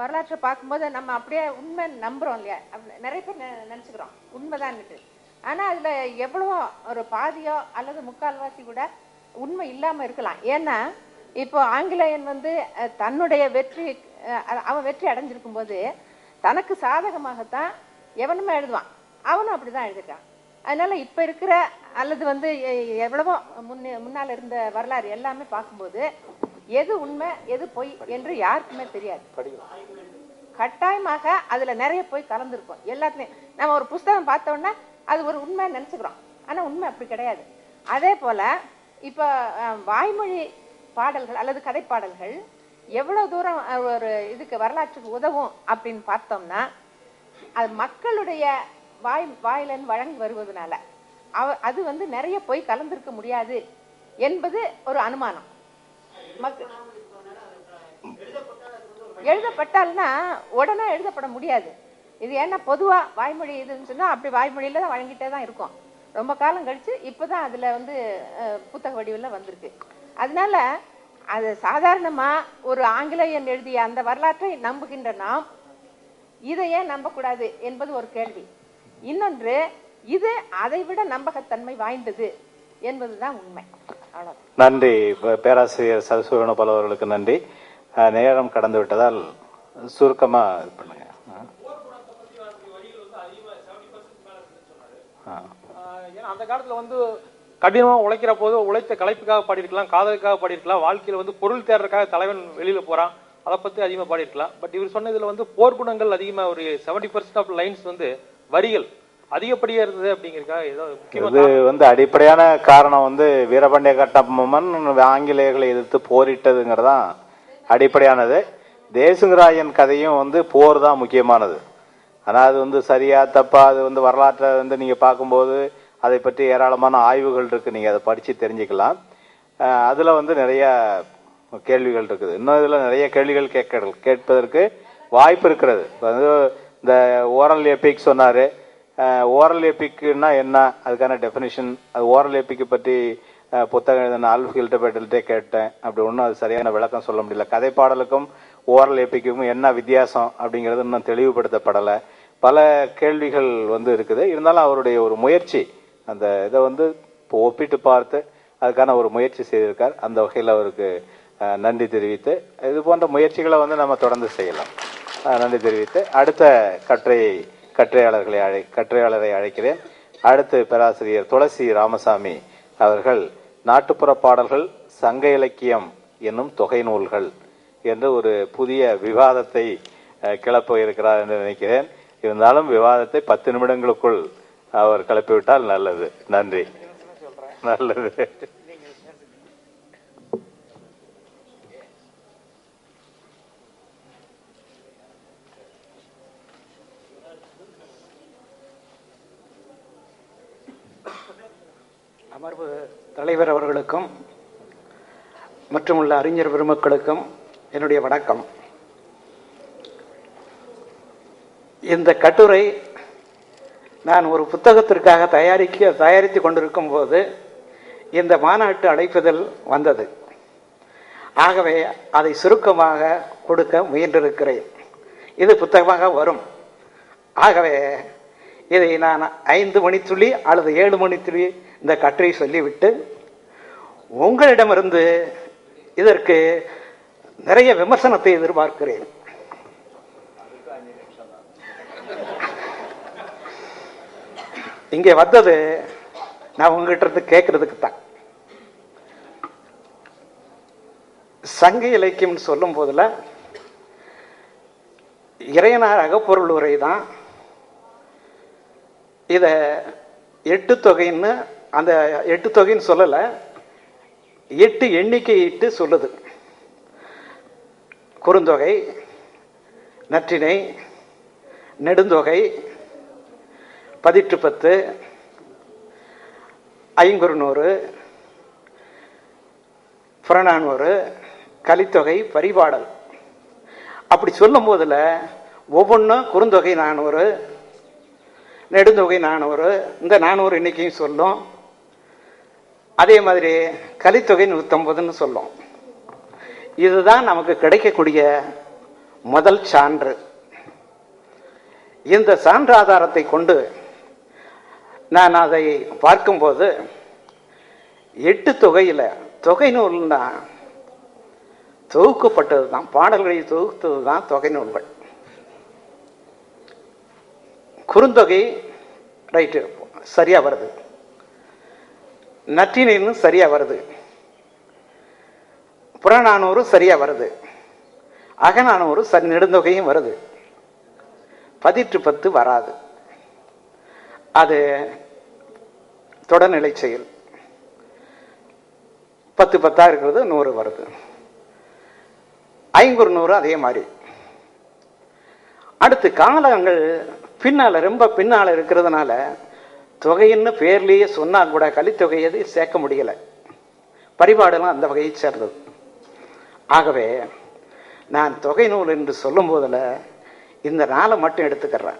வரலாற்றை பார்க்கும்போது நம்ம அப்படியே உண்மை நம்புகிறோம் இல்லையா? அப்படி நிறைய பேர் நெ- நினைச்சுக்கிறோம். உண்மைதான்னுட்டு. ஆனால் அதில் எவ்வளவோ ஒரு பாதியோ அல்லது முக்கால்வாசி கூட உண்மை இல்லாமல் இருக்கலாம். ஏன்னா இப்போ ஆங்கிலேயன் வந்து தன்னுடைய வெற்றி அவன் வெற்றி அடைஞ்சிருக்கும் போது தனக்கு சாதகமாகத்தான் எவனுமே எழுதுவான். அவனும் அப்படிதான் எழுதிட்டான் அதனால் இப்போ இருக்கிற அல்லது வந்து எ- எவ்வளவோ முன்னே முன்னால் இருந்த வரலாறு எல்லாமே பார்க்கும்போது எது உண்மை எது பொய் என்று யாருக்குமே தெரியாது. கட்டாயமாக அதுல நிறைய போய் கலந்துருக்கும். எல்லாத்துலயும். நம்ம ஒரு புஸ்தகம் பார்த்தோம்னா அது ஒரு உண்மை நினைச்சுக்கிறோம். ஆனா உண்மை அப்படி கிடையாது. அதே போல இப்ப வாய்மொழி பாடல்கள் அல்லது கதை பாடல்கள் எவ்வளவு தூரம் ஒரு இதுக்கு வரலாற்றுக்கு உதவும் அப்படின்னு பார்த்தோம்னா அது மக்களுடைய வாய் வாயிலன் வழங்கி வருவதனால அவ அது வந்து நிறைய போய் கலந்திருக்க முடியாது என்பது ஒரு அனுமானம். எழுதப்பட்டால்னா உடனே எழுதப்பட முடியாது. இது ஏன்னா பொதுவா வாய்மொழி இதுன்னு சொன்னா அப்படி வாய்மொழியில தான் வழங்கிட்டே தான் இருக்கும். ரொம்ப காலம் கழிச்சு இப்பதான் அதுல வந்து புத்தக வடிவில் வந்திருக்கு. அதனால அது சாதாரணமா ஒரு ஆங்கிலேயன் எழுதிய அந்த வரலாற்றை நம்புகின்ற நாம் இதை ஏன் நம்பக்கூடாது என்பது ஒரு கேள்வி. இன்னொன்று இது அதைவிட நம்பகத்தன்மை வாய்ந்தது என்பதுதான் உண்மை. நன்றி. பேராசிரியர் சரஸ்வரனபால் அவர்களுக்கு நன்றி. நேரம் கடந்து விட்டதால் சுருக்கமா இது பண்ணுங்க. ஏன்னா அந்த காலத்துல வந்து கடினமா உழைக்கிற போது உழைத்த கலைப்புக்காக பாடியிருக்கலாம் காதலுக்காக பாடியிருக்கலாம் வாழ்க்கையில வந்து பொருள் தேடுறதுக்காக தலைவன் வெளியில போறான் அதை பத்தி அதிகமா பாடியிருக்கலாம். பட் இவர் சொன்னதுல வந்து போர்க்குணங்கள் அதிகமா ஒரு செவன்டி பர்சன்ட் ஆஃப் லைன்ஸ் வந்து வரிகள். அதிகப்படியா இருந்தது ஏதோ முக்கியமா இது வந்து அடிப்படையான காரணம் வந்து வீரபாண்டிய கட்டபொம்மன் ஆங்கிலேயர்களை எதிர்த்து போரிட்டதுங்கிறதான் அடிப்படையானது. தேசுங்கராயன் கதையும் வந்து போர் தான் முக்கியமானது. ஆனால் அது வந்து சரியா தப்பா அது வந்து வரலாற்றை வந்து நீங்க பார்க்கும்போது அதை பற்றி ஏராளமான ஆய்வுகள் இருக்கு. நீங்க அதை படிச்சு தெரிஞ்சுக்கலாம். அதுல வந்து நிறைய கேள்விகள் இருக்குது. இன்னும் இதுல நிறைய கேள்விகள் கேட்க கேட்பதற்கு வாய்ப்பு இருக்கிறது. இப்ப வந்து இந்த ஓரல் எபிக் சொன்னாரு. ஓரல் எபிக்னா என்ன? அதுக்கான டெஃபினிஷன் அது ஓரல் எபிக்கு பற்றி புத்தகம் எழுதின ஆல்ஃப் ஹில்டபேட்டில்ட்டே கேட்டேன். அப்படி ஒன்றும் அது சரியான விளக்கம் சொல்ல முடியல. கதை பாடலுக்கும் ஓரல் எபிக்கும் என்ன வித்தியாசம் அப்படிங்கிறது இன்னும் தெளிவுபடுத்தப்படலை. பல கேள்விகள் வந்து இருக்குது. இருந்தாலும் அவருடைய ஒரு முயற்சி அந்த இதை வந்து இப்போ ஒப்பிட்டு பார்த்து அதுக்கான ஒரு முயற்சி செய்திருக்கார். அந்த வகையில் அவருக்கு நன்றி தெரிவித்து இது போன்ற முயற்சிகளை வந்து நம்ம தொடர்ந்து செய்யலாம். நன்றி தெரிவித்து அடுத்த கட்டுரையை கட்டுரையாளர்களை அழை கட்டுரையாளரை அழைக்கிறேன். அடுத்து பேராசிரியர் துளசி ராமசாமி அவர்கள் நாட்டுப்புற பாடல்கள் சங்க இலக்கியம் என்னும் தொகை நூல்கள் என்று ஒரு புதிய விவாதத்தை கிளப்ப இருக்கிறார் என்று நினைக்கிறேன். இருந்தாலும் விவாதத்தை பத்து நிமிடங்களுக்குள் அவர் கிளப்பிவிட்டால் நல்லது. நன்றி. நல்லது. தலைவர் அவர்களுக்கும் மற்றும் உள்ள அறிஞர் பெருமக்களுக்கும் என்னுடைய வணக்கம். இந்த கட்டுரை நான் ஒரு புத்தகத்திற்காக தயாரிக்க தயாரித்து கொண்டிருக்கும் போது இந்த மாநாட்டு அழைப்புதல் வந்தது. ஆகவே அதை சுருக்கமாக கொடுக்க முயன்றிருக்கிறேன். இது புத்தகமாக வரும். ஆகவே இதை நான் ஐந்து மணித்துளி அல்லது ஏழு மணித்துளி இந்த கட்டுரை சொல்லிவிட்டு உங்களிடமிருந்து இதற்கு நிறைய விமர்சனத்தை எதிர்பார்க்கிறேன். இங்கே வந்தது நான் உங்ககிட்ட இருந்து கேட்கறதுக்கு தான். சங்க இலக்கியம்னு சொல்லும் போதுல இறையனார் அகப்பொருள் உரை தான் இத எட்டு தொகைன்னு அந்த எட்டு தொகைன்னு சொல்லலை எட்டு எண்ணிக்கையிட்டு சொல்லுது. குறுந்தொகை நற்றினை நெடுந்தொகை பதிட்டு பத்து ஐங்குறுநூறு புறநானூறு கலித்தொகை பரிபாடல். அப்படி சொல்லும் போதில் ஒவ்வொன்றும் குறுந்தொகை நானூறு நெடுந்தொகை நானூறு இந்த நானூறு எண்ணிக்கையும் சொல்லும். அதே மாதிரி கலித்தொகை நூற்றம்பதுன்னு சொல்லும். இதுதான் நமக்கு கிடைக்கக்கூடிய முதல் சான்று. இந்த சான்று ஆதாரத்தை கொண்டு நான் அதை பார்க்கும்போது எட்டு தொகையில் தொகை நூல்னா தொகுக்கப்பட்டது தான் பாடல்களை தொகுத்தது தான் தொகை நூல்கள். குறுந்தொகை ரைட்டு சரியாக வருது. நற்றினின்னு சரியாக வருது. புறநானூறு சரியாக வருது. அகநானூறு சரி நெடுந்தொகையும் வருது. பதிற்று பத்து வராது. அது தொடர்நிலை செயல். பத்து பத்தாக இருக்கிறது நூறு வருது. ஐங்குறு நூறு அதே மாதிரி. அடுத்து காலங்கள் பின்னால் ரொம்ப பின்னால இருக்கிறதுனால தொகைன்னு பேர்லேயே சொன்னால் கூட கலித்தொகை எது சேர்க்க முடியல. பரிபாடெல்லாம் அந்த வகையை சேர்ந்தது. ஆகவே நான் தொகை நூல் என்று சொல்லும் போதில் இந்த நாளை மட்டும் எடுத்துக்கிறேன்.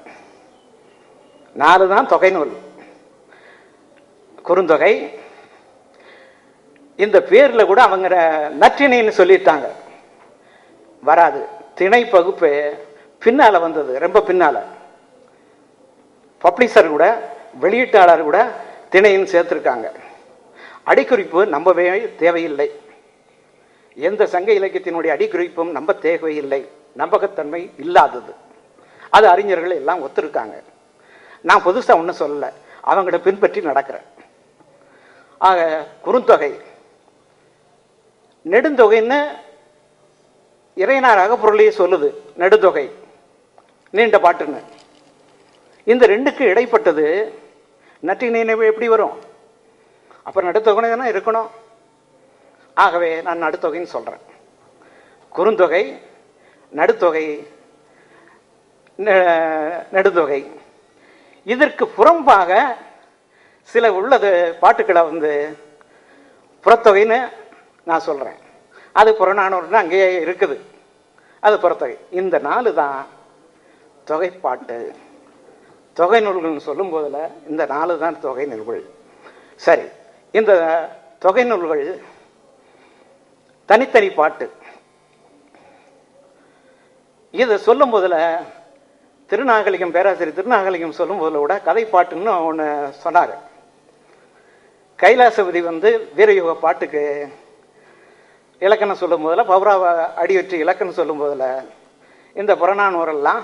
நாலு தான் தொகை நூல். குறுந்தொகை. இந்த பேரில் கூட அவங்க நற்றினைன்னு சொல்லிட்டாங்க. வராது. திணை பகுப்பு பின்னால் வந்தது. ரொம்ப பின்னால். பப்ளிஷர் கூட வெளியீட்டாளர் கூட திணையும் சேர்த்துருக்காங்க. அடிக்குறிப்பு நம்பவே தேவையில்லை. எந்த சங்க இலக்கியத்தினுடைய அடிக்குறிப்பும் நம்ப தேவையில்லை. நம்பகத்தன்மை இல்லாதது. அது அறிஞர்கள் எல்லாம் ஒத்துருக்காங்க. நான் புதுசாக ஒன்றும் சொல்லலை. அவங்கள பின்பற்றி நடக்கிறேன். ஆக குறுந்தொகை. நெடுந்தொகைன்னு இறையனார் அகப்பொருளையே சொல்லுது. நெடுந்தொகை. நீண்ட பாட்டுன்னு. இந்த ரெண்டுக்கு இடைப்பட்டது நற்றி நினைவு எப்படி வரும்? அப்புறம் நடுத்தொகை தானே இருக்கணும். ஆகவே நான் நடுத்தொகைன்னு சொல்கிறேன் குறுந்தொகை நடுத்தொகை நெடுந்தொகை இதற்கு புறம்பாக சில உள்ளது பாட்டுக்களை வந்து புறத்தொகைன்னு நான் சொல்கிறேன் அது புறநானூறுன்னு அங்கேயே இருக்குது. அது புறத்தொகை. இந்த நாலு தான் தொகைப்பாட்டு. தொகை நூல்கள்னு சொல்லும் போதில் இந்த நாலு தான் தொகை நூல்கள். சரி இந்த தொகை நூல்கள் தனித்தனி பாட்டு. இதை சொல்லும் போதில் திருநாகலிங்கம் பேராசிரியர் திருநாகலிங்கம் சொல்லும் போதில் கூட கதை பாட்டுன்னு ஒன்று சொன்னார். கைலாசபதி வந்து வீரயுக பாட்டுக்கு இலக்கணம் சொல்லும் போதில் பௌராவ அடிவற்றி இலக்கணம் சொல்லும் போதில் இந்த புறநானூரெல்லாம்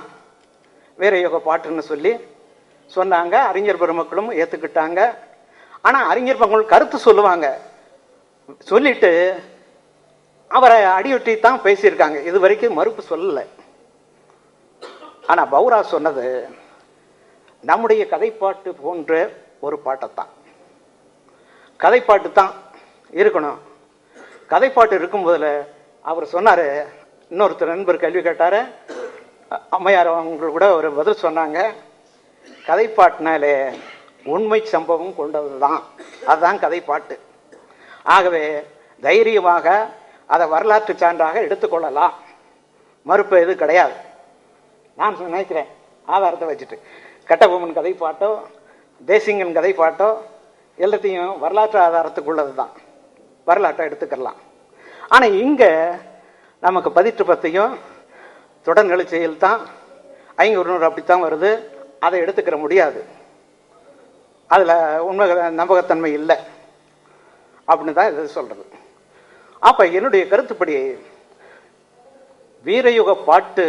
வீரயுக பாட்டுன்னு சொல்லி சொன்னாங்க அறிஞர் பெருமக்களும் ஏற்றுக்கிட்டாங்க ஆனால் அறிஞர் பெருமக்கள் கருத்து சொல்லுவாங்க. சொல்லிட்டு அவரை அடியொட்டி தான் பேசியிருக்காங்க. இது வரைக்கும் மறுப்பு சொல்லலை. ஆனால் பௌரா சொன்னது நம்முடைய கதைப்பாட்டு போன்ற ஒரு பாட்டைத்தான். கதைப்பாட்டு தான் இருக்கணும். கதைப்பாட்டு இருக்கும்போதில் அவர் சொன்னார் இன்னொருத்தர் நண்பர் கேள்வி கேட்டார். அம்மையார் அவங்க கூட ஒரு பதில் சொன்னாங்க. கதைப்பாட்டினாலே உண்மை சம்பவம் கொண்டது தான் அதுதான் கதைப்பாட்டு. ஆகவே தைரியமாக அதை வரலாற்று சான்றாக எடுத்துக்கொள்ளலாம் மறுப்பு எது கிடையாது. நான் நினைக்கிறேன். ஆதாரத்தை வச்சுட்டு. கட்டபொம்மன் கதைப்பாட்டோ தேசிங்கன் கதைப்பாட்டோ எல்லாத்தையும் வரலாற்று ஆதாரத்துக்குள்ளது தான் வரலாற்றை எடுத்துக்கலாம் ஆனால் இங்கே நமக்கு பதிற்று பத்தையும் தொடர்நிலை செயல் தான் ஐங்குறுநூறு அப்படித்தான் வருது. அதை எடுத்துக்கிற முடியாது. அதில் உண்மை நம்பகத்தன்மை இல்லை. அப்படின்னு தான் இது சொல்கிறது அப்போ என்னுடைய கருத்துப்படி வீரயுக பாட்டு